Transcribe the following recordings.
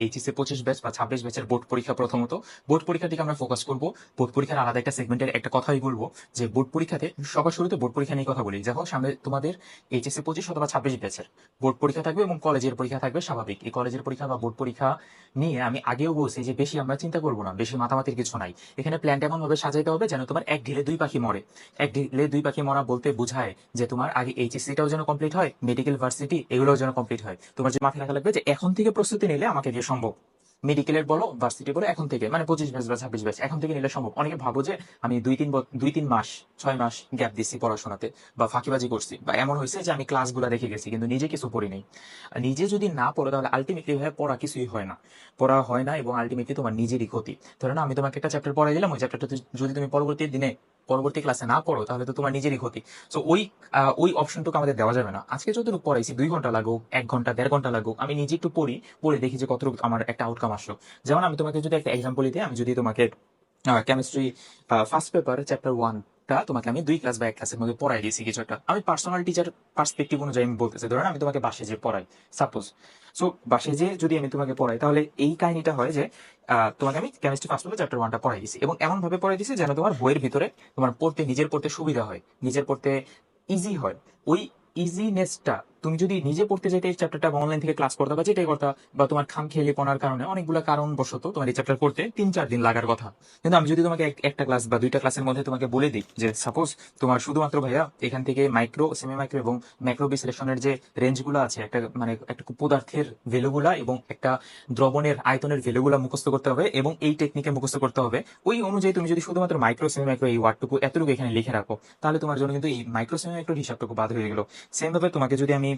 HSC পঁচিশ batch বা ছাব্বিশ ব্যাচের বোর্ড পরীক্ষা প্রথমত। বোর্ড পরীক্ষার দিকে আমরা ফোকাস করব। বোর্ড পরীক্ষার আলাদা একটা সেগমেন্টের একটা কথাই বলব যে বোর্ড পরীক্ষাতে সবার শুরুতে বোর্ড পরীক্ষা নিয়ে কথা বলি। দেখো, সামনে তোমাদের এইচএসসি পঁচিশ অথবা ছাব্বিশ ব্যাচের বোর্ড পরীক্ষা থাকবে এবং কলেজের পরীক্ষা থাকবে স্বাভাবিক। এই কলেজের পরীক্ষা বা বোর্ড পরীক্ষা নিয়ে আমি আগেও বলছি যে, বেশি আমরা চিন্তা করব না, বেশি মাতামাতির কিছু নাই। এখানে প্ল্যানটা এমন ভাবে সাজাইতে হবে যেন তোমার এক ঢিলে দুই পাখি মরে। এক ঢিলে দুই পাখি মরা বলতে বোঝায় যে, তোমার আগে এইচএসসিটাও যেন কমপ্লিট হয় মেডিকেল ভার্সিটি এগুলোও যেন কমপ্লিট হয়। তোমার যে মাথায় রাখা লাগবে যে, এখন থেকে প্রস্তুতি নিলে আমাকে দিয়ে সম্ভব। মেডিকেলের বলো ভার্সিটি বলো, এখন থেকে মানে পঁচিশ ব্যাচ বা ছাব্বিশ ব্যাচ এখন থেকে নিলে সম্ভব। অনেকে ভাবো যে আমি দুই তিন দুই তিন মাস, ছয় মাস গ্যাপ দিচ্ছি পড়াশোনাতে বা ফাঁকিবাজি করছি বা এমন হয়েছে যে আমি ক্লাসগুলো দেখে গেছি কিন্তু নিজে কিছু পড়ি নেই। নিজে যদি না পড়ো তাহলে আলটিমেটলি ভাবে পড়া কিছুই হয় না। পড়া হয় না এবং আলটিমেটলি তোমার নিজেরই ক্ষতি। ধরো না, আমি তোমাকে একটা চ্যাপ্টার পড়াই দিলাম, ওই চ্যাপ্টারটা যদি তুমি পরবর্তী দিনে পরবর্তী ক্লাসে না পড়ো, তাহলে তো তোমার নিজেরই ক্ষতি। সো ওই ওই অপশনটুকু আমাদের দেওয়া যাবে না। আজকে যতটুকু পড়াইছি, দুই ঘণ্টা লাগুক, এক ঘণ্টা, দেড় ঘণ্টা লাগুক, আমি নিজে একটু পড়ি, পড়ে দেখি যে কতটুকু আমার একটা আউটকাম আসলো। যেমন আমি তোমাকে যদি একটা এক্সাম্পল দিই, আমি যদি তোমাকে কেমিস্ট্রি ফার্স্ট পেপার চ্যাপ্টার ওয়ানটা তোমাকে আমি দুই ক্লাস বা এক ক্লাসের মধ্যে পড়াই দিয়েছি কিছু একটা। আমি পার্সোনাল টিচার পার্সপেক্টিভ অনুযায়ী আমি বলতেছি, ধরেন আমি তোমাকে বাসে যে পড়াই সাপোজ সো বাসে যে যদি আমি তোমাকে পড়াই, তাহলে এই কাহিনীটা হয় যে তোমাকে আমি কেমিস্ট্রি ফার্স্ট পেপার চ্যাপ্টার ওয়ানটা পড়াই দিয়েছি এবং এমন ভাবে পড়াই দিয়েছি যেন তোমার বইয়ের ভিতরে তোমার পড়তে, নিজের পড়তে সুবিধা হয়, নিজের পড়তে ইজি হয়। ওই ইজিনেসটা তুমি যদি নিজে পড়তে যেতে এই চ্যাপ্টারটা অনলাইন থেকে ক্লাস করতে বা যেটাই করতে বা তোমার খাম খেয়ে পড়ার কারণে অনেকগুলো কারণ বশত তোমার এই চ্যাপ্টার করতে তিন চার দিন লাগার কথা। কিন্তু আমি যদি তোমাকে একটা ক্লাস বা দুইটা ক্লাসের মধ্যে তোমাকে বলে দিই যে সাপোজ তোমার শুধুমাত্র ভাইয়া এখান থেকে মাইক্রো সেমি মাইক্রো এবং ম্যাক্রো বিশ্লেষণের যে রেঞ্জগুলো আছে, একটা মানে একটা পদার্থের ভ্যালুগুলা এবং একটা দ্রবণের আয়তনের ভ্যালুগুলা মুখস্থ করতে হবে এবং এই টেকনিকে মুখস্থ করতে হবে। ওই অনুযায়ী তুমি যদি শুধুমাত্র মাইক্রো সেমি মাইক্রো এই ওয়ার্ডটুকু এতটুকু এখানে লিখে রাখো, তাহলে তোমার জন্য কিন্তু এই মাইক্রো সেমি মাইক্রো হিসাবটুকু বাদ হয়ে গেল। সেম ভাবে তোমাকে যদি আমি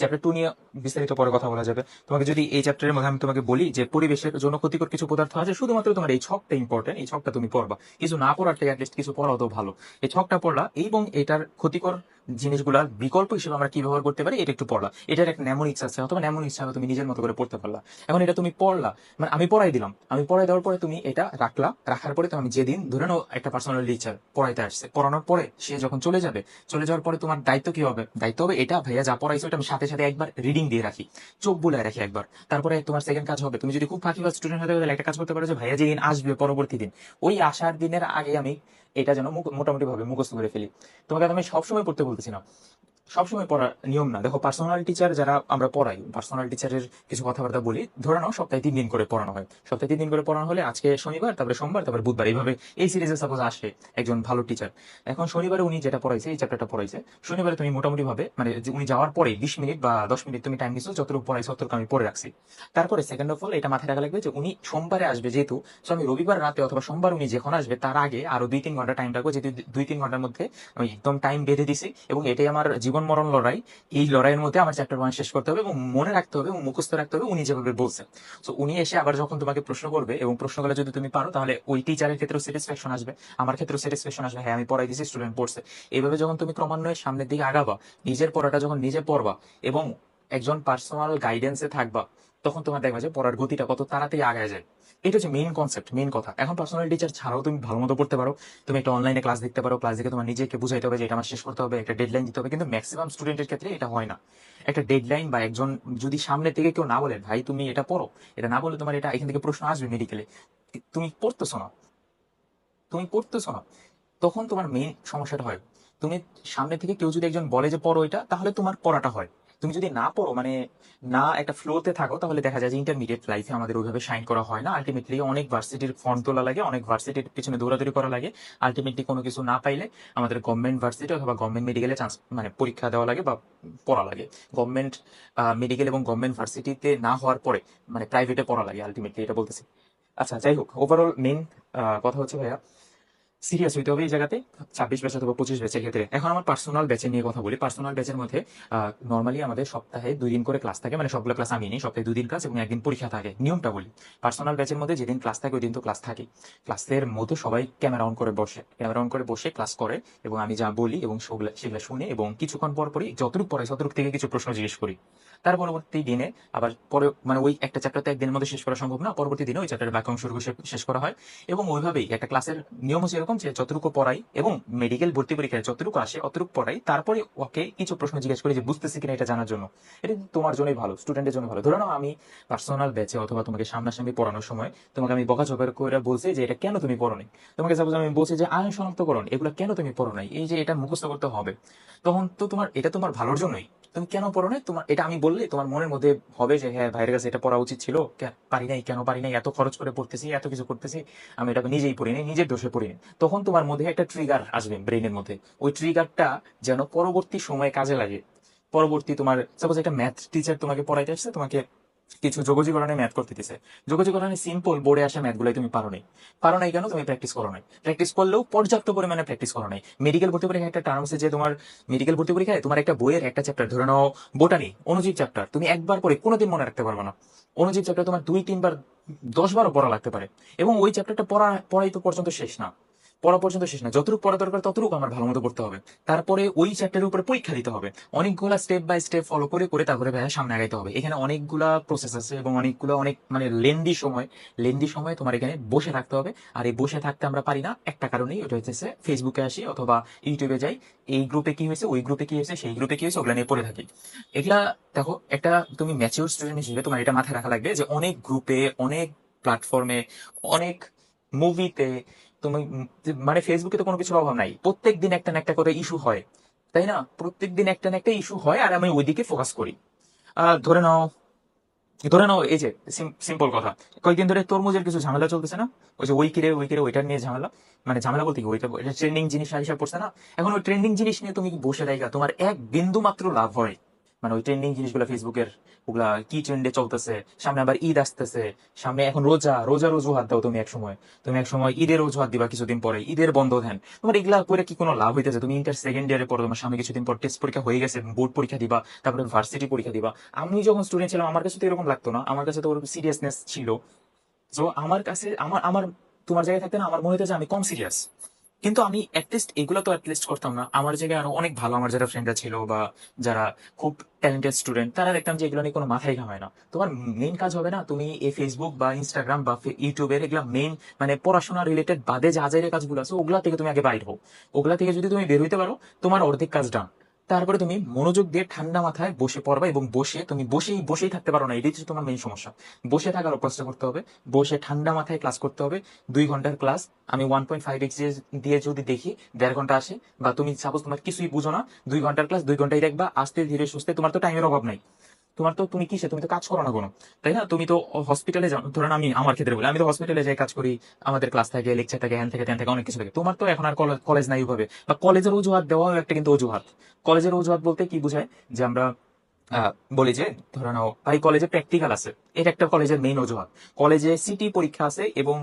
চ্যাপ্টার টু নিয়ে বিস্তারিত পরে কথা বলা যাবে। তোমাকে যদি এই চ্যাপ্টারের মধ্যে আমি তোমাকে বলি যে পরিবেশের জন্য ক্ষতিকর কিছু পদার্থ আছে, শুধুমাত্র তোমার এই ছকটা ইম্পর্টেন্ট এই ছকটা তুমি পড়বা। কিছু না পড়ার থেকে অ্যাটলিস্ট কিছু পড়াও তো ভালো। এই ছকটা পড়লা এবং এটার ক্ষতিকর জিনিসগুলার বিকল্প হিসেবে আমরা কি ব্যবহার করতে পারি? এটা একটু পড়লা। এটার একটা নেমোনিক্স আছে, অথবা নেমোনিক্স ছাড়া তুমি নিজের মতো করে পড়তে পারলা। এখন এটা তুমি পড়লা মানে আমি পড়াই দিলাম। আমি পড়াই দেওয়ার পরে তুমি এটা রাখলা, রাখার পরে তো আমি যেদিন, ধরে নাও একটা পার্সোনাল টিচার পড়াইতে আসছে, পড়ানোর পরে সে যখন চলে যাবে, চলে যাওয়ার পরে তোমার দায়িত্ব কি হবে? দায়িত্ব হবে এটা, ভাইয়া যা পড়াইছো এটা আমি সাথে সাথে একবার রিডিং দিয়ে রাখি, চোখ বুলায় রাখি একবার। তারপরে তোমার সেকেন্ড কাজ হবে, তুমি যদি খুব ফাঁকি বা স্টুডেন্ট হতে গেলে একটা কাজ করতে পারো যে, ভাইয়া যেদিন আসবে পরবর্তী দিন। ওই আসার দিনের আগে আমি এটা যেন মোটামুটি ভাবে মুখস্থ করে ফেলি। তোমাকে আমি সবসময় পড়তে বলতেছি না। সবসময় পড়ার নিয়ম না। দেখো পার্সোনাল টিচার যারা আমরা পড়াই পার্সোনাল টিচারের কিছু কথাবার্তা বলি, ধরে নাও সপ্তাহে তিন দিন করে পড়ানো হয়। সপ্তাহে তিন দিন করে পড়ানো হলে আজকে শনিবার, তারপরে সোমবার, তারপরে বুধবার, এইভাবে এই সিরিজে সাপোজ আসে একজন ভালো টিচার এখন শনিবারে উনি যেটা পড়াইছে, এই চ্যাপ্টারটা পড়াইছে। শনিবারে তুমি মোটামুটি ভাবে মানে উনি যাওয়ার পরে বিশ মিনিট বা দশ মিনিট তুমি টাইম নিচ্ছ যতটুকু পড়াইছো ততটুকু আমি পড়ে রাখছি। তারপরে সেকেন্ড অফ অল এটা মাথায় রাখা লাগবে যে উনি সোমবারে আসবে যেহেতু, so আমি রবিবার রাতে অথবা সোমবার উনি যখন আসবে, তার আগে আরও দুই তিন ঘণ্টা টাইম রাখব যেহেতু দুই তিন ঘণ্টার মধ্যে আমি একদম টাইম বেঁধে দিছি এবং এটাই আমার জীবন মরণ লড়াই, এই লড়াইয়ের মধ্যে আমার চ্যাপ্টার ওয়ান শেষ করতে হবে এবং মনে রাখতে হবে এবং মুখস্থ রাখতে হবে, উনি যেভাবে বলছেন। তো উনি এসে আবার যখন তোমাকে প্রশ্ন করবে এবং প্রশ্নগুলো যদি তুমি পারো, তাহলে ওই টিচারের ক্ষেত্রেও স্যাটিসফ্যাকশন আসবে, আমার ক্ষেত্রেও স্যাটিসফ্যাকশন আসবে। হ্যাঁ আমি পড়াই দিয়েছি স্টুডেন্ট পড়ছে। এইভাবে যখন তুমি ক্রমান্বয়ে সামনের দিকে আগাবা, নিজের পড়াটা যখন নিজে পড়বা এবং একজন পার্সোনাল গাইডেন্সে থাকবা, তখন তোমার দেখবা যে পড়ার গতিটা কত তাড়াতাড়ি আগায় যায়। এটা হচ্ছে মেইন কনসেপ্ট মেইন কথা। এখন পার্সোনাল টিচার ছাড়াও তুমি ভালো মতো পড়তে পারো। তুমি একটা অনলাইনে ক্লাস দেখতে পারো ক্লাস দেখে তোমার নিজেকে বুঝাইতে হবে যে এটা আমার শেষ করতে হবে, একটা ডেডলাইন দিতে হবে। কিন্তু ম্যাক্সিমাম স্টুডেন্টের ক্ষেত্রে এটা হয় না। একটা ডেডলাইন বা একজন যদি সামনে থেকে কেউ না বলে, ভাই, তুমি এটা পড়ো। এটা না বলে তোমার এটা এখান থেকে প্রশ্ন আসবে মেডিকেলে তুমি পড়তেছো না। তুমি পড়তেছো না। তখন তোমার মেইন সমস্যাটা হয়। তুমি সামনে থেকে কেউ যদি একজন বলে যে, পড়ো এটা, তাহলে তোমার পড়াটা হয়। তুমি যদি না পড়ো মানে না একটা ফ্লোতে থাকো, তাহলে দেখা যায় যে ইন্টারমিডিয়েট লাইফে আমাদের ওইভাবে শাইন করা হয় না। আলটিমেটলি অনেক ভার্সিটির ফর্ম তোলা লাগে, অনেক ভার্সিটির পিছনে দৌড়াদৌড়ি করা লাগে। আলটিমেটলি কোনো কিছু না পাইলে আমাদের গভর্নমেন্ট ভার্সিটি অথবা গভর্নমেন্ট মেডিকেলে চান্স মানে পরীক্ষা দেওয়া লাগে বা পড়া লাগে। গভর্নমেন্ট মেডিকেল এবং গভর্নমেন্ট ভার্সিটিতে না হওয়ার পরে মানে প্রাইভেটে পড়া লাগে আলটিমেটলি এটা বলতেছি। আচ্ছা যাই হোক ওভারঅল মেইন কথা হচ্ছে ভাইয়া সিরিয়াস হইতে হবে এই জায়গাতে, ছাব্বিশ ব্যাচ অথবা পঁচিশ ব্যাচের ক্ষেত্রে। এখন আমার পার্সোনাল ব্যাচের নিয়ে কথা বলি। পার্সোনাল ব্যাচের মধ্যে নর্মালি আমাদের সপ্তাহে দুই দিন করে ক্লাস থাকে মানে সবগুলো ক্লাস আমি নিই, সপ্তাহে দুই দিন ক্লাস এবং একদিন পরীক্ষা থাকে, নিয়মটা বলি। পার্সোনাল ব্যাচের মধ্যে যেদিন ক্লাস থাকে ওই দিন তো ক্লাস থাকে ক্লাসের মধ্যে সবাই ক্যামেরা অন করে বসে ক্যামেরা অন করে বসে ক্লাস করে এবং আমি যা বলি এবং সেগুলো শুনে এবং কিছুক্ষণ পর পরই, যতটুকু পরে ততটুকু থেকে কিছু প্রশ্ন জিজ্ঞেস করি। তার পরবর্তী দিনে আবার পরে মানে ওই একটা চ্যাপ্টার তো একদিনের মধ্যে শেষ করা সম্ভব না, পরবর্তী দিনে ওই চ্যাপ্টারের বাকি অংশটুকু শেষ করা হয় এবং ওইভাবেই একটা ক্লাসের নিয়ম হচ্ছে এরকম যে যতটুকু পড়াই এবং মেডিকেল ভর্তি পরীক্ষায় যতটুকু আসে, অতটুকু পড়াই তারপরে ওকে কিছু প্রশ্ন জিজ্ঞেস করি যে, বুঝতেছি কিনা এটা জানার জন্য? এটা তোমার জন্যই ভালো স্টুডেন্টের জন্য ভালো। ধরে নাও আমি পার্সোনাল ব্যাচে অথবা তোমাকে সামনাসামনি পড়ানোর সময় তোমাকে আমি বকাঝকা করে বলছি যে, এটা কেন তুমি পড়ো তোমাকে সাপোজ আমি বলছি যে আয়ন শনাক্তকরণ, এগুলো কেন তুমি পড়ো নাই এই যে এটা মুখস্থ করতে হবে। তখন তো তোমার, এটা তোমার ভালোর জন্যই। তুমি কেন পড়ো নাই? তোমার, এটা আমি বললে তোমার মনের মধ্যে হবে যে হ্যাঁ ভাইয়ের কাছে এটা পড়া উচিত ছিল। পারি নাই, কেন পারি নাই? এত খরচ করে পড়তেছি, এত কিছু করতেছি, আমি এটা নিজেই পড়ি নাই, নিজের দোষে পড়ি নাই। তখন তোমার মধ্যে একটা ট্রিগার আসবে ব্রেনের মধ্যে। ওই ট্রিগারটা যেন পরবর্তী সময়ে কাজে লাগে। পরবর্তী তোমার সাপোজ একটা ম্যাথ টিচার তোমাকে পড়াইতে আসছে, তোমাকে কিছু যোগজীকরণে ম্যাথ করতে দিছে যোগজীকরণে সিম্পল বোর্ডে আসা ম্যাথগুলাই তুমি পারো নাই। পারো নাই কেন? তুমি প্র্যাকটিস করো নাই। প্র্যাকটিস করলেও পর্যাপ্ত পরিমাণে প্র্যাকটিস করো নাই। মেডিকেল ভর্তি পরীক্ষায় একটা টার্ম আছে যে তোমার মেডিকেল ভর্তি পরীক্ষায় তোমার একটা বইয়ের একটা চ্যাপ্টার ধরে নাও বোটানি অনুজীব চ্যাপ্টার তুমি একবার পরে কোনোদিন মনে রাখতে পারবে না। অনুজীব চ্যাপ্টার তোমার দুই, তিনবার দশ বারও পড়া লাগতে পারে। এবং ওই চ্যাপ্টারটা পড়া, পড়াই তো পর্যন্ত শেষ না। পড়া পর্যন্ত শেষ না। যতটুকু পড়া দরকার, ততটুকু আমার ভালো মতো পড়তে হবে। তারপরে ওই চ্যাপ্টারের উপরে পরীক্ষা দিতে হবে। অনেকগুলা স্টেপ বাই স্টেপ ফলো করে করে তারপরে ভাইয়া সামনে আগাইতে হবে। এখানে অনেকগুলা প্রসেস আছে এবং অনেকগুলো অনেক মানে লেন্দি সময় লেন্দি সময় তোমার এখানে বসে থাকতে হবে। আর এই বসে থাকতে আমরা পারি না একটা কারণেই ওটা হচ্ছে ফেসবুকে আসি অথবা ইউটিউবে যাই। এই গ্রুপে কি হয়েছে, ওই গ্রুপে কি হয়েছে, সেই গ্রুপে কি হয়েছে, ওগুলা নিয়ে পড়ে থাকি। এগুলা, দেখো, একটা তুমি ম্যাচিওর স্টুডেন্ট হিসেবে তোমার এটা মাথায় রাখা লাগবে যে অনেক গ্রুপে অনেক প্ল্যাটফর্মে অনেক মুভিতে তুমি মানে ফেসবুকে তো কোনো কিছুর অভাব নাই। প্রত্যেক দিন একটা না একটা করে ইস্যু হয়। তাই না? প্রত্যেক দিন একটা না একটা ইস্যু হয় আর আমি ওইদিকে ফোকাস করি। ধরে নাও ধরে নাও এই যে সিম্পল কথা। কয়েকদিন ধরে তরমুজের কিছু ঝামেলা চলতেছে না? ওই যে ওই কিরে ওই কিরে ওইটার নিয়ে ঝামেলা। মানে ঝামেলা বলতে কি? ওইটা ট্রেন্ডিং জিনিস হিসাব পড়ছে না? এখন ওই ট্রেন্ডিং জিনিস নিয়ে তুমি বসে দেখা তোমার এক বিন্দু মাত্র লাভ হয়। মানে ওই ট্রেন্ডিং জিনিসগুলো ফেসবুকের ওগুলা কি ট্রেন্ডে চলতেছে, সামনে আবার ঈদ আসতেছে, সামনে এখন রোজা রোজার অজুহাত দাও তুমি এক সময় তুমি এক সময় ঈদের অজুহাত দিবা কিছুদিন পরে, ঈদের বন্ধ দেন। তোমার এগুলা করে কি কোনো লাভ হইতেছে? তুমি ইন্টার সেকেন্ড ইয়ারে পড়ো, তোমার সামনে কিছুদিন পর টেস্ট পরীক্ষা হয়ে গেছে বোর্ড পরীক্ষা দিবা, তারপরে ভার্সিটি পরীক্ষা দিবা। আমি যখন স্টুডেন্ট ছিলাম, আমার কাছে তো এরকম লাগতো না। আমার কাছে তো ওরকম সিরিয়াসনেস ছিল। তো আমার কাছে, আমার আমার, তোমার জায়গায় থাকতে না, আমার মনে হতো যে আমি কম সিরিয়াস কিন্তু আমি অ্যাটলিস্ট এগুলো তো অ্যাটলিস্ট করতাম না। আমার জায়গায় আরও অনেক ভালো আমার যারা ফ্রেন্ডরা ছিল বা যারা খুব ট্যালেন্টেড স্টুডেন্ট তারা দেখতাম যে এগুলো নিয়ে কোনো মাথায় ঘামায় না। তোমার মেইন কাজ হবে না? তুমি এই ফেসবুক বা ইনস্টাগ্রাম বা ইউটিউবের এগুলো মেইন মানে পড়াশোনা রিলেটেড বাদে যা যা কাজগুলো আছে, ওগুলা থেকে তুমি আগে বাইর হও। ওগুলা থেকে যদি তুমি বের হইতে পারো, তোমার অর্ধেক কাজ ডান তারপরে তুমি মনোযোগ দিয়ে ঠান্ডা মাথায় বসে পড়বা এবং বসে তুমি বসেই বসেই থাকতে পারো না। এটাই হচ্ছে তোমার মেইন সমস্যা। বসে থাকার অভ্যাসটা করতে হবে। বসে ঠান্ডা মাথায় ক্লাস করতে হবে। দুই ঘণ্টার ক্লাস আমি ওয়ান পয়েন্ট ফাইভ এক্স দিয়ে যদি দেখি, দেড় ঘণ্টা আসে, বা তুমি সাপোজ তোমার কিছুই বুঝো না, দুই ঘণ্টার ক্লাস দুই ঘন্টায় দেখবা, আসতে ধীরে সুস্থে তোমার তো টাইমের অভাব নাই। তোমার তো তুমি কিসে? তুমি তো কাজ করো না কোনো। তাই না? তুমি তো হসপিটালে যাও। ধরেন আমি আমার ক্ষেত্রে বলি, আমি তো হসপিটালে যাই, কাজ করি, আমাদের ক্লাস থাকে লেকচার থাকে হ্যান থেকে ত্যান থেকে, অনেক কিছু থাকে। তোমার তো এখন আর কলেজ নাই ওভাবে। বা কলেজের অজুহাত দেওয়াও একটা কিন্তু অজুহাত। কলেজের অজুহাত বলতে কি বোঝায়? যে আমরা বলি যে, ধরে নাও ভাই কলেজে প্র্যাকটিক্যাল আছে। এটা একটা কলেজের মেইন অজুহাত। কলেজে সিটি পরীক্ষা আছে এবং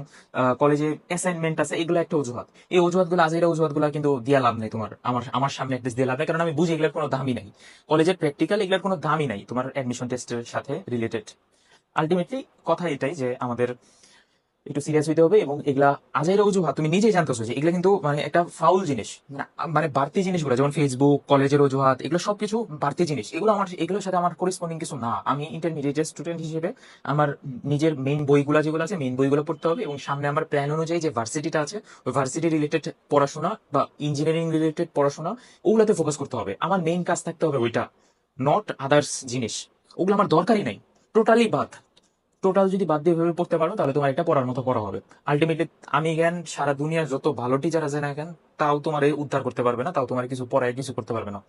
কলেজে অ্যাসাইনমেন্ট আছে, এগুলো একটা অজুহাত। এই অজুহাতগুলো, আজের অজুহাতগুলো কিন্তু দিয়া লাভ নেই তোমার। আমার আমার সামনে একটা দিয়ে লাভ নেই, কারণ আমি বুঝি এগুলোর কোনো দামই নাই। কলেজের প্র্যাকটিক্যাল এগুলোর কোনো দামই নাই তোমার অ্যাডমিশন টেস্টের সাথে রিলেটেড আলটিমেটলি কথা এটাই যে আমাদের একটু সিরিয়াস হইতে হবে এবং এগুলা আজের অজুহাত তুমি নিজেই জানতেছো যে এগুলা কিন্তু মানে একটা ফাউল জিনিস। না, মানে বাড়তি জিনিসগুলো যেমন ফেসবুক কলেজের অজুহাত এগুলো সবকিছু বাড়তি জিনিস। এগুলো আমার এগুলোর সাথে আমার করেসপন্ডিং কিছু না। আমি ইন্টারমিডিয়েট স্টুডেন্ট হিসেবে আমার নিজের মেইন বইগুলো যেগুলো আছে মেইন বইগুলো পড়তে হবে এবং সামনে আমার প্ল্যান অনুযায়ী যে ভার্সিটিটা আছে ওই ভার্সিটি রিলেটেড পড়াশোনা বা ইঞ্জিনিয়ারিং রিলেটেড পড়াশোনা ওগুলাতে ফোকাস করতে হবে। আমার মেইন কাজ থাকতে হবে ওইটা নট আদার্স জিনিস। ওগুলো আমার দরকারই নাই। টোটালি বাদ। টোটাল যদি বাদ দিয়ে ভেবে পড়তে পারো, তাহলে তোমার এটা পড়ার মতো পড়া হবে। আলটিমেটলি আমি জ্ঞান সারা দুনিয়ার যত ভালো টিচার আছে না কেন, তাও তোমার উদ্ধার করতে পারবে না, তাও তোমার কিছু পড়ায় কিছু করতে পারবে না।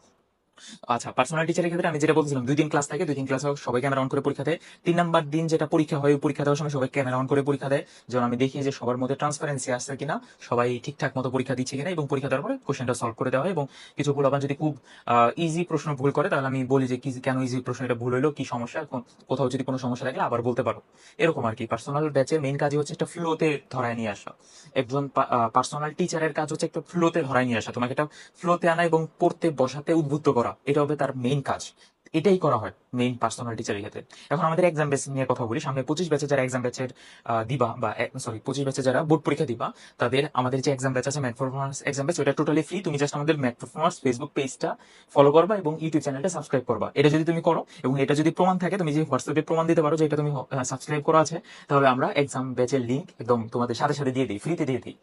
আচ্ছা পার্সোনাল টিচারের ক্ষেত্রে আমি যেটা বলছিলাম, দুই দিন ক্লাস থাকে, দুই দিন ক্লাস সবাই ক্যামেরা অন করে পরীক্ষা দেয়। তিন নাম্বার দিন যেটা পরীক্ষা হয় পরীক্ষা দেওয়ার সময় সবাই ক্যামেরা অন করে পরীক্ষা দেয়। যেন আমি দেখি যে সবার মধ্যে ট্রান্সপারেন্সি আসছে কিনা, সবাই ঠিকঠাক মতো পরীক্ষা দিচ্ছে কিনা এবং পরীক্ষা দেওয়ার পরে কোশ্চেনটা সলভ করে দেওয়া হয় এবং কিছু ভুল আবার যদি খুব ইজি প্রশ্ন ভুল করে, তাহলে আমি বলি যে কি, কেন ইজি প্রশ্ন এটা ভুল হইল কি সমস্যা কোথাও যদি কোনো সমস্যা থাকলে আবার বলতে পারো। এরকম আর কি পার্সোনাল ব্যাচের মেইন কাজই হচ্ছে একটা ফ্লোতে ধরায় নিয়ে আসা। একজন পার্সোনাল টিচারের কাজ হচ্ছে একটা ফ্লোতে ধরায় নিয়ে আসা। তোমাকে একটা ফ্লোতে আনা এবং পড়তে, বসাতে উদ্বুদ্ধ করা। এটা হবে তার মেইন কাজ। এটাই করা হয় মেইন পার্সোনাল টিচারের ক্ষেত্রে। এখন আমাদের এক্সাম বেস নিয়ে কথা বলি। সামনে পঁচিশ ব্যাচে যারা এক্সাম ব্যাচের দিবা বা সরি পঁচিশ ব্যাচে যারা বোর্ড পরীক্ষা দিবা, তাদের আমাদের যে এক্সাম ব্যাচ আছে ম্যাথ পারফরমেন্স এক্সাম ব্যাচ ওটা টোটালি ফ্রি তুমি জাস্ট আমাদের ম্যাথ পারফরমেন্স ফেসবুক পেজটা ফলো করবা এবং ইউটিউব চ্যানেলটা সাবস্ক্রাইব করবা। এটা যদি তুমি করো এবং এটা যদি প্রমাণ থাকে, তুমি যে হোয়াটসঅ্যাপে প্রমাণ দিতে পারো যে এটা তুমি সাবস্ক্রাইব করা আছে, তাহলে আমরা এক্সাম ব্যাচের লিঙ্ক একদম তোমাদের সাথে সাথে দিয়ে দিই ফ্রিতে দিয়ে দিই।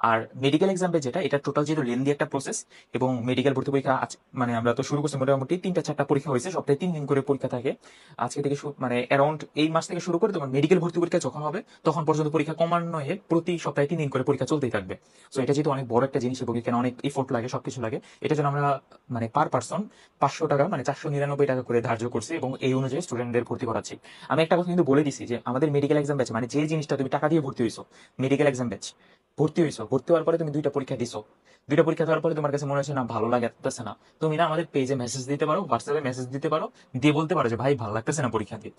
আর মেডিকেল এক্সাম যেটা, এটা টোটাল যেহেতু লেন্দি একটা প্রসেস এবং মেডিকেল ভর্তি পরীক্ষা আছে মানে আমরা তো শুরু করছি মোটামুটি তিনটা চারটা পরীক্ষা হয়েছে, সপ্তাহে তিন দিন করে পরীক্ষা থাকে। আজকে থেকে মানে অ্যারাউন্ড এই মাস থেকে শুরু করে তোমার মেডিকেল ভর্তি পরীক্ষা যখন হবে, তখন পর্যন্ত পরীক্ষা ক্রমান্বয়ে প্রতি সপ্তাহে তিন দিন করে পরীক্ষা চলতেই থাকবে। সো এটা যেহেতু অনেক বড় একটা জিনিস, এবং এখানে অনেক এফোর্ট লাগে, সবকিছু লাগে, এটা জন্য আমরা মানে পার পার্সন পাঁচশো টাকা মানে চারশো নিরানব্বই টাকা করে ধার্য করছি, এবং এই অনুযায়ী স্টুডেন্টদের ভর্তি করাচ্ছি। আমি একটা কথা কিন্তু বলে দিছি যে, আমাদের মেডিকেল এক্সাম ব্যাচ মানে যে জিনিসটা তুমি টাকা দিয়ে ভর্তি হয়েছো মেডিকেল এক্সাম ব্যাচ ভর্তি হয়েছো ভর্তি হওয়ার পরে তুমি দুইটা পরীক্ষা দিছো। দুইটা পরীক্ষা দেওয়ার পরে তোমার কাছে মনে হচ্ছে না, ভালো লাগতেছে না। তুমি না আমাদের পেজে মেসেজ দিতে পারো হোয়াটসঅ্যাপে মেসেজ দিতে পারো, দিয়ে বলতে পারো যে, ভাই, ভালো লাগতেছে না পরীক্ষা দিয়ে।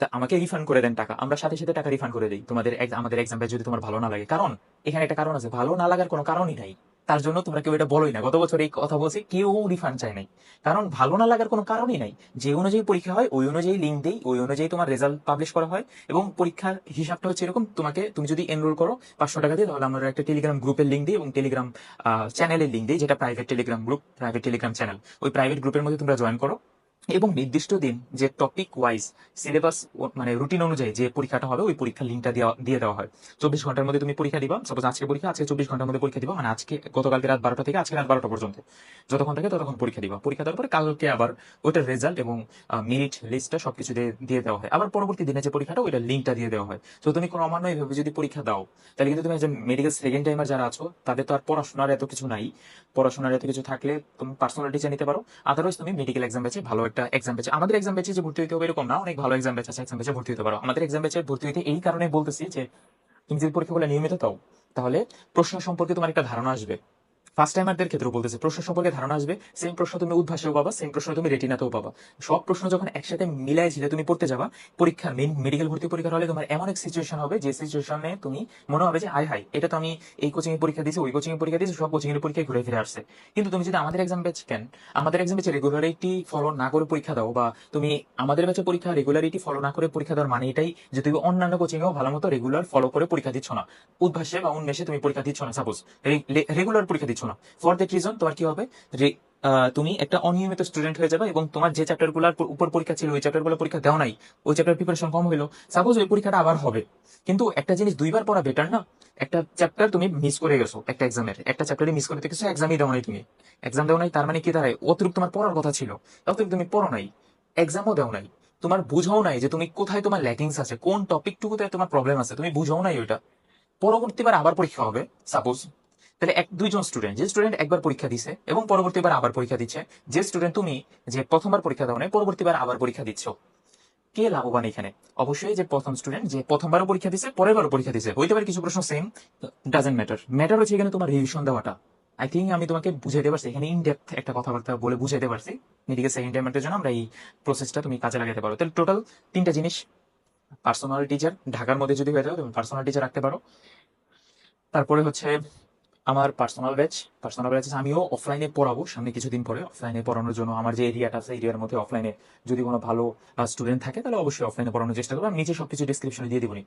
তা আমাকে রিফান্ড করে দেন টাকা। আমরা সাথে সাথে টাকা রিফান্ড করে দিই। তোমাদের আমাদের এক্সাম্পে যদি তোমার ভালো না লাগে। কারণ, এখানে একটা কারণ আছে, ভালো না লাগার কোনো কারণই নাই। তার জন্য তোমরা কেউ এটা বলোই না। গত বছর এই কথা বলছে, কেউ রিফান্ড চায় নাই। কারণ ভালো না লাগার কোনো কারণই নাই। যে অনুযায়ী পরীক্ষা হয়, ওই অনুযায়ী লিঙ্ক দেই, ওই অনুযায়ী তোমার রেজাল্ট পাবলিশ করা হয় এবং পরীক্ষার হিসাবটা হচ্ছে এরকম, তোমাকে তুমি যদি এনরোল করো পাঁচশো টাকা দিয়ে, তাহলে আমরা একটা টেলিগ্রাম গ্রুপের লিঙ্ক দিই এবং টেলিগ্রাম চ্যানেলের লিঙ্ক দিই, যেটা private Telegram group private Telegram channel ওই প্রাইভেট গ্রুপের মধ্যে তোমরা জয়েন করো। এবং নির্দিষ্ট দিন যে টপিক ওয়াইজ সিলেবাস মানে রুটিন অনুযায়ী যে পরীক্ষাটা হবে, ওই পরীক্ষার লিঙ্কটা দিয়ে দেওয়া হয়। চব্বিশ ঘণ্টার মধ্যে তুমি পরীক্ষা দিবা। সাপোজ আজকে পরীক্ষা, আজকে চব্বিশ ঘণ্টার মধ্যে পরীক্ষা দিবা। মানে আজকে, গতকালকে রাত বারোটা থেকে আজকে রাত বারোটা পর্যন্ত। যতক্ষণ থাকে ততক্ষণ পরীক্ষা দিবা। পরীক্ষা দেওয়ার পরে কালকে আবার ওইটার রেজাল্ট এবং মেরিট লিস্টটা সবকিছু দিয়ে দিয়ে দেওয়া হয়। আবার পরবর্তী দিনে যে পরীক্ষাটা ওইটার লিঙ্কটা দিয়ে দেওয়া হয়। তো তুমি কোনো অমান্য এইভাবে যদি পরীক্ষা দাও, তাহলে কিন্তু তুমি একজন মেডিকেল সেকেন্ড টাইমার যারা আছো, তাদের তো আর পড়াশোনার এত কিছু নাই। পড়াশোনার এত কিছু থাকলে তুমি পার্সোনাল টিচার নিতে পারো। আদারওয়াইজ তুমি মেডিকেল এক্সাম ব্যাচে ভালো একটা এক্সাম ব্যাচে আমাদের এক্সাম ব্যাচে যে ভর্তি হতে হবে এরকম না, অনেক ভালো এক্সাম ব্যাচ আছে এক্সাম ব্যাচে ভর্তি হতে পারো। আমাদের এক্সাম ব্যাচে ভর্তি হতে এই কারণে বলতেছি যে, তুমি যদি পরীক্ষাগুলো নিয়মিত তাও তাহলে প্রশ্ন সম্পর্কে তোমার একটা ধারণা আসবে। ফার্স্ট টাইমারদের ক্ষেত্রে বলতেছে, প্রশ্ন সম্পর্কে ধারণা আসবে সেম প্রশ্ন তুমি উদ্ভাসেও পাবা সেম প্রশ্ন তুমি রেটিনাতেও পাবা। সব প্রশ্ন যখন একসাথে মিলাই ঝিলে তুমি পড়তে যাবা, পরীক্ষা মেন মেডিকেল ভর্তি পরীক্ষার হলে তোমার এমন এক সিচুয়েশন হবে, যে সিচুয়েশনে তুমি মনে হবে যে হাই হাই এটা তো আমি এই কোচিং এ পরীক্ষা দিয়েছি, ওই কোচিং এ পরীক্ষা দিয়েছি, সব কোচিং এর পরীক্ষায় ঘুরে ফিরে আসছে। কিন্তু তুমি যদি আমাদের এক্সাম ব্যাচ কেন, আমাদের এক্সাম ব্যাচে রেগুলারিটি ফলো না করে পরীক্ষা দাও, বা তুমি আমাদের ব্যাচে পরীক্ষা রেগুলারিটি ফলো না করে পরীক্ষা দেওয়ার মানে এটাই যে, তুমি অন্যান্য কোচিং এও ভালো মতো রেগুলার ফলো করে পরীক্ষা দিচ্ছ না। উদ্ভাসে বা উন্মেষে তুমি পরীক্ষা দিচ্ছ না সাপোজ রেগুলার পরীক্ষা দিচ্ছ না ফর দ্যাট রিজন তোমার কি হবে? তুমি একটা অনিয়মিত স্টুডেন্ট হয়ে যাবে এবং তোমার যে চ্যাপ্টারগুলার উপর পরীক্ষা ছিল, ওই চ্যাপ্টারগুলো পরীক্ষা দেওয়া নাই, ওই চ্যাপ্টার প্রিপারেশন কম হলো সাপোজ ওই পরীক্ষাটা আবার হবে। কিন্তু একটা জিনিস দুইবার পড়া বেটার না? একটা চ্যাপ্টার তুমি মিস করে গেছো, একটা এক্সামের একটা চ্যাপ্টারে মিস করে গেছো এক্সামই দেওয়া নাই তুমি। এক্সাম দেওয়া নাই, তার মানে কি দাঁড়ায়? অতিরিক্ত তোমার পড়ার কথা ছিল। অতিরিক্ত তুমি পড়ো নাই এক্সামও দেও নাই। তোমার বুঝাও নাই যে তুমি কোথায় তোমার ল্যাকিংস আছে, কোন টপিকটুকুতে তোমার প্রবলেম আছে, তুমি বুঝাও নাই ওইটা। পরবর্তীবার আবার পরীক্ষা হবে সাপোজ তাহলে এক, দুইজন স্টুডেন্ট যে স্টুডেন্ট একবার পরীক্ষা দিছে এবং পরবর্তীবার আবার পরীক্ষা দিচ্ছে, যে স্টুডেন্ট তুমি যে প্রথমবার পরীক্ষা দাও নাই, পরবর্তীবার আবার পরীক্ষা দিচ্ছ। কে লাভবান এখানে? অবশ্যই যে প্রথম স্টুডেন্ট যে প্রথমবারও পরীক্ষা দিছে পরের বারও পরীক্ষা দিছে। হইতে পারে কিছু প্রশ্ন সেম ডাজেন্ট ম্যাটার ম্যাটার হচ্ছে এখানে তোমার রিভিশন দেওয়াটা। আই থিঙ্ক আমি তোমাকে বুঝাইতে পারছি, এখানে ইন ডেপথ একটা কথাবার্তা বলে বুঝাইতে পারছি। মেডিকেল সেকেন্ড টাইমারদের জন্য আমরা এই প্রসেসটা তুমি কাজে লাগাতে পারো। তাহলে টোটাল তিনটা জিনিস পার্সোনাল টিচার ঢাকার মধ্যে যদি হয়ে যাও তুমি পার্সোনাল টিচার রাখতে পারো। তারপরে হচ্ছে আমার পার্সোনাল ব্যাচ পার্সোনাল ব্যাচ আমিও অফলাইনে পড়াবো সামনে কিছুদিন পরে। অফলাইনে পড়ানোর জন্য আমার যে এরিয়াটা আছে এরিয়ার মধ্যে অফলাইনে যদি কোনো ভালো স্টুডেন্ট থাকে, তাহলে অবশ্যই অফলাইনে পড়ানোর চেষ্টা করব। আমি নিজে সবকিছু ডিসক্রিপশনে দিয়ে দিবনি